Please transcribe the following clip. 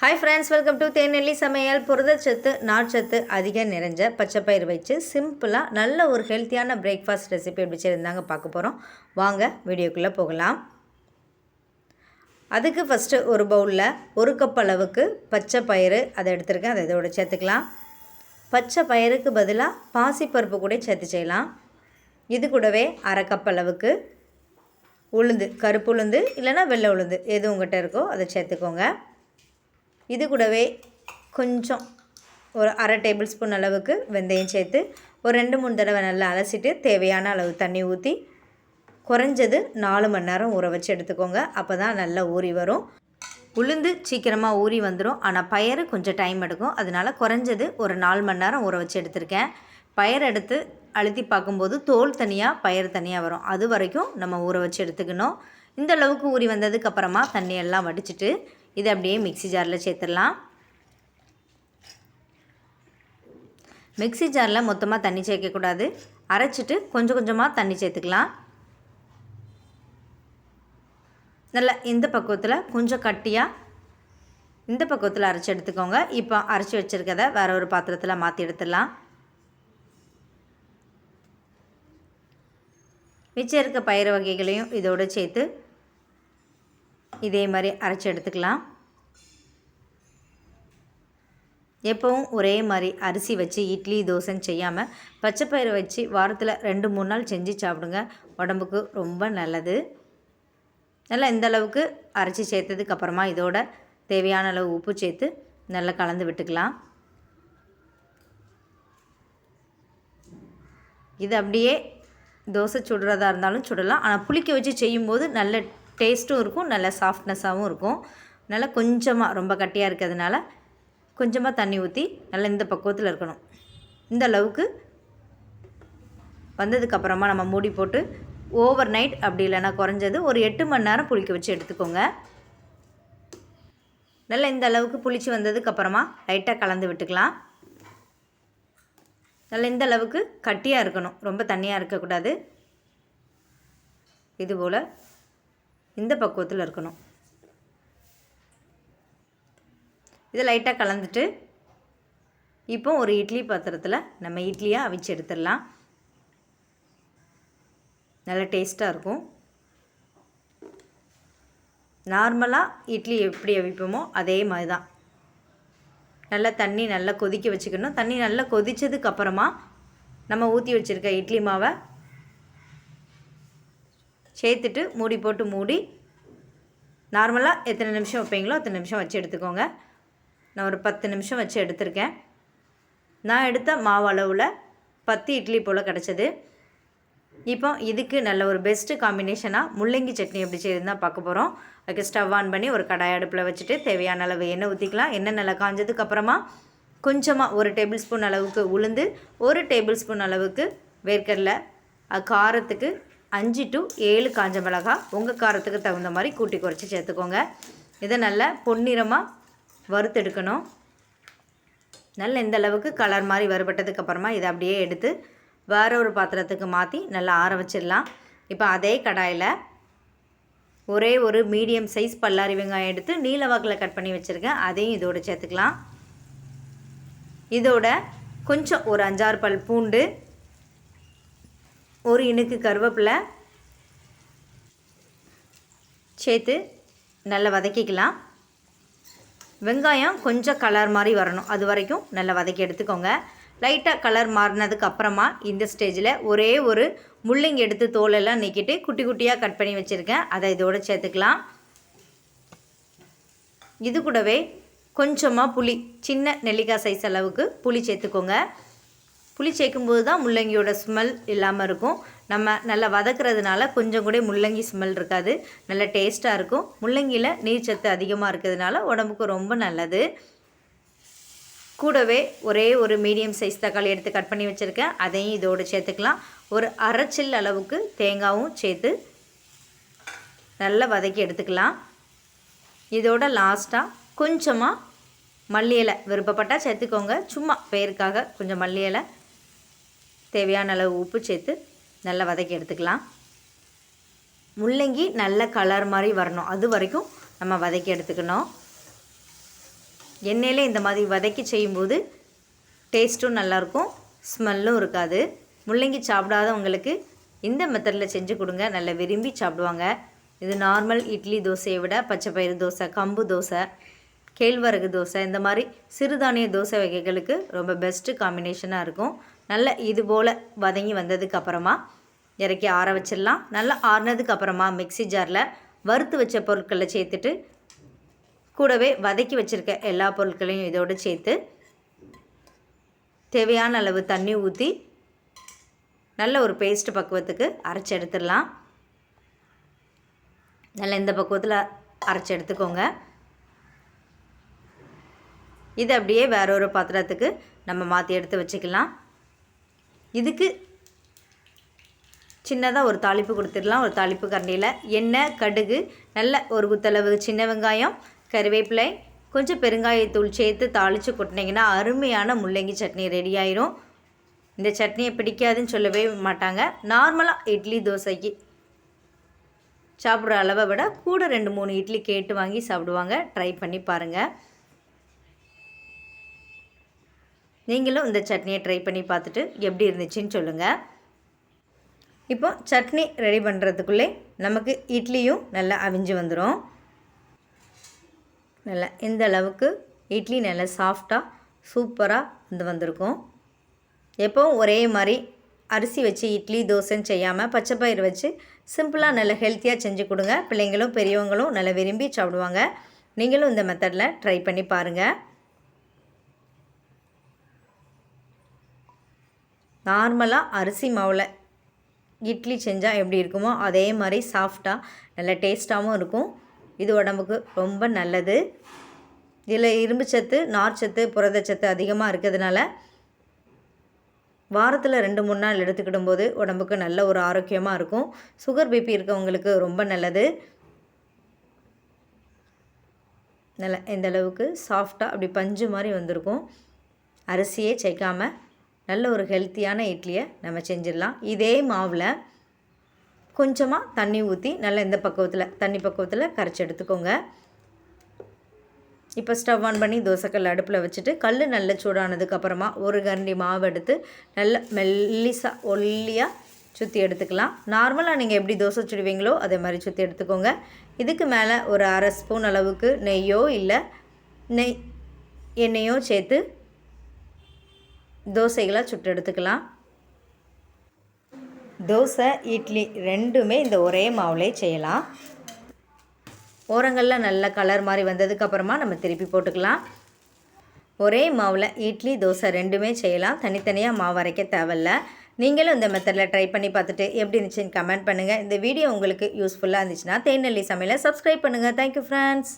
Hi friends welcome to தேநெல்லி சமையல். புரதச்சத்து நார்ச்சத்து அதிகம் நிறைஞ்ச பச்சைப்பயிறு வச்சு சிம்பிளாக நல்ல ஒரு ஹெல்த்தியான பிரேக்ஃபாஸ்ட் ரெசிபி எப்படி செய்யிருந்தாங்க பார்க்க போகிறோம் வாங்க வீடியோக்குள்ளே போகலாம். அதுக்கு ஃபஸ்ட்டு ஒரு பவுலில் ஒரு கப் அளவுக்கு பச்சை பயிறு அதை எடுத்துருக்கேன். அதை இதோட சேர்த்துக்கலாம். பச்சை பயிருக்கு பதிலாக பாசிப்பருப்பு கூட சேர்த்து செய்யலாம். இது கூடவே அரை கப் அளவுக்கு உளுந்து கருப்பு உளுந்து இல்லைன்னா வெள்ளை உளுந்து எது உங்கள்கிட்ட இருக்கோ அதை சேர்த்துக்கோங்க. இது கூடவே கொஞ்சம் ஒரு அரை டேபிள் ஸ்பூன் அளவுக்கு வெந்தயம் சேர்த்து ஒரு ரெண்டு மூணு தடவை நல்லா அலசிட்டு தேவையான அளவு தண்ணி ஊற்றி குறைஞ்சது நாலு மணி நேரம் ஊற வச்சு எடுத்துக்கோங்க. அப்போ தான் நல்லா ஊறி வரும். உளுந்து சீக்கிரமாக ஊறி வந்துடும் ஆனால் பயறு கொஞ்சம் டைம் எடுக்கும். அதனால் குறைஞ்சது ஒரு நாலு மணி நேரம் ஊற வச்சு எடுத்திருக்கேன். பயிர் எடுத்து அழுத்தி பார்க்கும்போது தோல் தனியாக பயிர் தனியாக வரும். அது வரைக்கும் நம்ம ஊற வச்சு எடுத்துக்கணும். இந்த அளவுக்கு ஊறி வந்ததுக்கப்புறமா தண்ணியெல்லாம் வடிச்சிட்டு இதை அப்படியே மிக்ஸி ஜாரில் சேர்த்துடலாம். மிக்ஸி ஜாரில் மொத்தமாக தண்ணி சேர்க்கக்கூடாது. அரைச்சிட்டு கொஞ்சம் கொஞ்சமாக தண்ணி சேர்த்துக்கலாம். நல்லா இந்த பக்குவத்தில் கொஞ்சம் கட்டியாக இந்த பக்குவத்தில் அரைச்சி எடுத்துக்கோங்க. இப்போ அரைச்சி வச்சுருக்கத வேற ஒரு பாத்திரத்தில் மாற்றி எடுத்துடலாம். மிச்சம் இருக்க பயிறு வகைகளையும் இதோடு சேர்த்து இதே மாதிரி அரைச்சி எடுத்துக்கலாம். எப்போவும் ஒரே மாதிரி அரிசி வச்சு இட்லி தோசைன்னு செய்யாமல் பச்சைப்பயிறு வச்சு வாரத்தில் ரெண்டு மூணு நாள் செஞ்சு சாப்பிடுங்க. உடம்புக்கு ரொம்ப நல்லது. நல்லா இந்த அளவுக்கு அரைச்சி சேர்த்ததுக்கு அப்புறமா இதோட தேவையான அளவு உப்பு சேர்த்து நல்லா கலந்து விட்டுக்கலாம். இது அப்படியே தோசை சுடுறதா இருந்தாலும் சுடலாம். ஆனால் புளிக்க வச்சு செய்யும்போது நல்ல டேஸ்ட்டும் இருக்கும் நல்ல சாஃப்ட்னஸாகவும் இருக்கும். நல்லா கொஞ்சமாக ரொம்ப கட்டியாக இருக்கிறதுனால கொஞ்சமாக தண்ணி ஊற்றி நல்லா இந்த பக்குவத்தில் இருக்கணும். இந்த அளவுக்கு வந்ததுக்கப்புறமா நம்ம மூடி போட்டு ஓவர் நைட் அப்படி இல்லைன்னா குறைஞ்சது ஒரு எட்டு மணி நேரம் புளிக்க வச்சு எடுத்துக்கோங்க. நல்லா இந்த அளவுக்கு புளிச்சு வந்ததுக்கப்புறமா லைட்டாக கலந்து விட்டுக்கலாம். நல்லா இந்த அளவுக்கு கட்டியாக இருக்கணும் ரொம்ப தண்ணியாக இருக்கக்கூடாது. இதுபோல் இந்த பக்குவத்தில் இருக்கணும். இதை லைட்டாக கலந்துட்டு இப்போ ஒரு இட்லி பாத்திரத்தில் நம்ம இட்லியாக அவிச்சு எடுத்துடலாம். நல்லா டேஸ்ட்டாக இருக்கும். நார்மலாக இட்லி எப்படி அவிப்போமோ அதே மாதிரி தான் நல்லா தண்ணி நல்லா கொதிக்க வச்சுக்கணும். தண்ணி நல்லா கொதித்ததுக்கு அப்புறமா நம்ம ஊற்றி வச்சுருக்க இட்லி மாவை சேர்த்துட்டு மூடி போட்டு மூடி நார்மலாக எத்தனை நிமிஷம் வைப்பீங்களோ அத்தனை நிமிஷம் வச்சு எடுத்துக்கோங்க. நான் ஒரு பத்து நிமிஷம் வச்சு எடுத்திருக்கேன். நான் எடுத்த மாவு அளவில் பத்து இட்லி போல் கிடச்சிது. இப்போ இதுக்கு நல்ல ஒரு பெஸ்ட்டு காம்பினேஷனாக முள்ளங்கி சட்னி எப்படி செய்யுதுன்னு பார்க்க போகிறோம் அதுக்கு ஸ்டவ் ஆன் பண்ணி ஒரு கடாய் அடுப்பில் வச்சுட்டு தேவையான அளவு எண்ணெய் ஊற்றிக்கலாம் எண்ணெய் நல்லா காஞ்சதுக்கப்புறமா கொஞ்சமாக ஒரு டேபிள் ஸ்பூன் அளவுக்கு உளுந்து ஒரு டேபிள் ஸ்பூன் அளவுக்கு வேர்க்கடலை காரத்துக்கு அஞ்சு டு ஏழு காஞ்ச மிளகா உங்கள் காரத்துக்கு தகுந்த மாதிரி கூட்டி குறைச்சி சேர்த்துக்கோங்க. இதை நல்லா பொன்னிறமாக வறுத்தெடுக்கணும். நல்ல இந்த அளவுக்கு கலர் மாதிரி வறுபட்டதுக்கு அப்புறமா இதை அப்படியே எடுத்து வேற ஒரு பாத்திரத்துக்கு மாற்றி நல்லா ஆற வச்சிடலாம். இப்போ அதே கடாயில் ஒரே ஒரு மீடியம் சைஸ் பல்லாரி வெங்காயம் எடுத்து நீல வாக்கில் கட் பண்ணி வச்சுருக்கேன். அதையும் இதோடு சேர்த்துக்கலாம். இதோட கொஞ்சம் ஒரு அஞ்சாறு பல் பூண்டு ஒரு இனுக்கு கருவேப்பிலை சேர்த்து நல்லா வதக்கிக்கலாம். வெங்காயம் கொஞ்சம் கலர் மாதிரி வரணும். அது வரைக்கும் நல்லா வதக்கி எடுத்துக்கோங்க. லைட்டாக கலர் மாறினதுக்கு அப்புறமா இந்த ஸ்டேஜில் ஒரே ஒரு முள்ளங்கி எடுத்து தோலெல்லாம் நீக்கிட்டு குட்டி குட்டியாக கட் பண்ணி வச்சுருக்கேன். அதை இதோடு சேர்த்துக்கலாம். இது கூடவே கொஞ்சமாக புளி சின்ன நெல்லிக்காய் சைஸ் அளவுக்கு புளி சேர்த்துக்கோங்க. புளி சேர்க்கும்போது தான் முள்ளங்கியோட ஸ்மெல் இல்லாமல் இருக்கும். நம்ம நல்லா வதக்குறதுனால கொஞ்சம் கூட முள்ளங்கி ஸ்மெல் இருக்காது. நல்ல டேஸ்ட்டாக இருக்கும். முள்ளங்கியில் நீர்ச்சத்து அதிகமாக இருக்கிறதுனால உடம்புக்கு ரொம்ப நல்லது. கூடவே ஒரே ஒரு மீடியம் சைஸ் தக்காளி எடுத்து கட் பண்ணி வச்சுருக்கேன். அதையும் இதோடு சேர்த்துக்கலாம். ஒரு அரைச்சில் அளவுக்கு தேங்காயும் சேர்த்து நல்லா வதக்கி எடுத்துக்கலாம். இதோட லாஸ்ட்டாக கொஞ்சமாக மல்லி இலை விருப்பப்பட்டால் சேர்த்துக்கோங்க. சும்மா பேருக்காக கொஞ்சம் மல்லி இலை தேவையான அளவு உப்பு சேர்த்து நல்லா வதக்கி எடுத்துக்கலாம். முள்ளங்கி நல்ல கலர் மாதிரி வரணும். அது வரைக்கும் நம்ம வதக்கி எடுத்துக்கணும். எண்ணெயில் இந்த மாதிரி வதக்கி செய்யும்போது டேஸ்ட்டும் நல்லாயிருக்கும். ஸ்மெல்லும் இருக்காது. முள்ளங்கி சாப்பிடாதவங்களுக்கு இந்த மெத்தடில் செஞ்சு கொடுங்க. நல்லா விரும்பி சாப்பிடுவாங்க. இது நார்மல் இட்லி தோசையை விட பச்சை பயிறு தோசை கம்பு தோசை கேழ்வரகு தோசை இந்த மாதிரி சிறுதானிய தோசை வகைகளுக்கு ரொம்ப பெஸ்ட்டு காம்பினேஷனாக இருக்கும். நல்ல இது போல் வதங்கி வந்ததுக்கு அப்புறமா இறக்கி ஆற வச்சிடலாம். நல்லா ஆறுனதுக்கு அப்புறமா மிக்ஸி ஜாரில் வறுத்து வச்ச பொருட்களை சேர்த்துட்டு கூடவே வதக்கி வச்சுருக்க எல்லா பொருட்களையும் இதோடு சேர்த்து தேவையான அளவு தண்ணி ஊற்றி நல்ல ஒரு பேஸ்ட் பக்குவத்துக்கு அரைச்சி எடுத்துடலாம். நல்லா இந்த பக்குவத்தில் அரைச்சி எடுத்துக்கோங்க. இது அப்படியே வேற ஒரு பாத்திரத்துக்கு நம்ம மாற்றி எடுத்து வச்சுக்கலாம். இதுக்கு சின்னதாக ஒரு தாளிப்பு கொடுத்துடலாம். ஒரு தாளிப்பு கரண்டியில் எண்ணெய் கடுகு நல்ல ஒரு குத்தளவு சின்ன வெங்காயம் கருவேப்பிலை கொஞ்சம் பெருங்காயத்தூள் சேர்த்து தாளித்து கொட்டினீங்கன்னா அருமையான முள்ளங்கி சட்னி ரெடி ஆயிரும். இந்த சட்னியை பிடிக்காதுன்னு சொல்லவே மாட்டாங்க. நார்மலாக இட்லி தோசைக்கு சாப்பிட்ற அளவை விட கூட ரெண்டு மூணு இட்லி கேட்டு வாங்கி சாப்பிடுவாங்க. ட்ரை பண்ணி பாருங்கள் நீங்களும் இந்த சட்னியை ட்ரை பண்ணி பார்த்துட்டு எப்படி இருந்துச்சுன்னு சொல்லுங்கள் இப்போ சட்னி ரெடி பண்ணுறதுக்குள்ளே நமக்கு இட்லியும் நல்லா அவிஞ்சு வந்துடும் நல்லா இந்த அளவுக்கு இட்லி நல்லா சாஃப்டாக சூப்பராக வந்து வந்திருக்கும். எப்போவும் ஒரே மாதிரி அரிசி வச்சு இட்லி தோசைன்னு செய்யாமல் பச்சை பயிர் வச்சு சிம்பிளாக நல்ல ஹெல்த்தியாக செஞ்சு கொடுங்க. பிள்ளைங்களும் பெரியவங்களும் நல்லா விரும்பி சாப்பிடுவாங்க. நீங்களும் இந்த மெத்தடில் ட்ரை பண்ணி பாருங்கள் நார்மலாக அரிசி மாவில் இட்லி செஞ்சால் எப்படி இருக்குமோ அதே மாதிரி சாஃப்டாக நல்ல டேஸ்ட்டாகவும் இருக்கும். இது உடம்புக்கு ரொம்ப நல்லது. இதில் இரும்பு சத்து நார்ச்சத்து புரதச்சத்து அதிகமாக இருக்கிறதுனால வாரத்தில் ரெண்டு மூணு நாள் எடுத்துக்கிடும் போது உடம்புக்கு நல்ல ஒரு ஆரோக்கியமாக இருக்கும். சுகர் பிபி இருக்கவங்களுக்கு ரொம்ப நல்லது. நல்ல இந்த அளவுக்கு சாஃப்டாக அப்படி பஞ்சு மாதிரி வந்திருக்கும். அரிசியே சேர்க்காம நல்ல ஒரு ஹெல்த்தியான இட்லியை நம்ம செஞ்சிடலாம். இதே மாவில் கொஞ்சமாக தண்ணி ஊற்றி நல்லா இந்த பக்குவத்தில் தண்ணி பக்குவத்தில் கரைச்சி எடுத்துக்கோங்க. இப்போ ஸ்டவ் ஆன் பண்ணி தோசைக்கல் அடுப்பில் வச்சுட்டு கல் நல்ல சூடானதுக்கப்புறமா ஒரு கரண்டி மாவு எடுத்து நல்ல மெல்லிசாக ஒல்லியாக சுற்றி எடுத்துக்கலாம். நார்மலாக நீங்கள் எப்படி தோசை சுடுவீங்களோ அதே மாதிரி சுற்றி எடுத்துக்கோங்க. இதுக்கு மேலே ஒரு அரை ஸ்பூன் அளவுக்கு நெய்யோ இல்லை நெய் எண்ணெயோ சேர்த்து தோசைகளாக சுட்டு எடுத்துக்கலாம் தோசை இட்லி ரெண்டுமே இந்த ஒரே மாவுலே செய்யலாம். ஓரங்களில் நல்ல கலர் மாதிரி வந்ததுக்கப்புறமா நம்ம திருப்பி போட்டுக்கலாம். ஒரே மாவில் இட்லி தோசை ரெண்டுமே செய்யலாம். தனித்தனியாக மாவு அரைக்க தேவையில்ல. நீங்களும் இந்த மெத்தடில் ட்ரை பண்ணி பார்த்துட்டு எப்படி இருந்துச்சுன்னு கமெண்ட் பண்ணுங்கள் இந்த வீடியோ உங்களுக்கு யூஸ்ஃபுல்லாக இருந்துச்சுன்னா தேநெல்லி சமையலை சப்ஸ்கிரைப் பண்ணுங்கள் தேங்க்யூ ஃப்ரெண்ட்ஸ்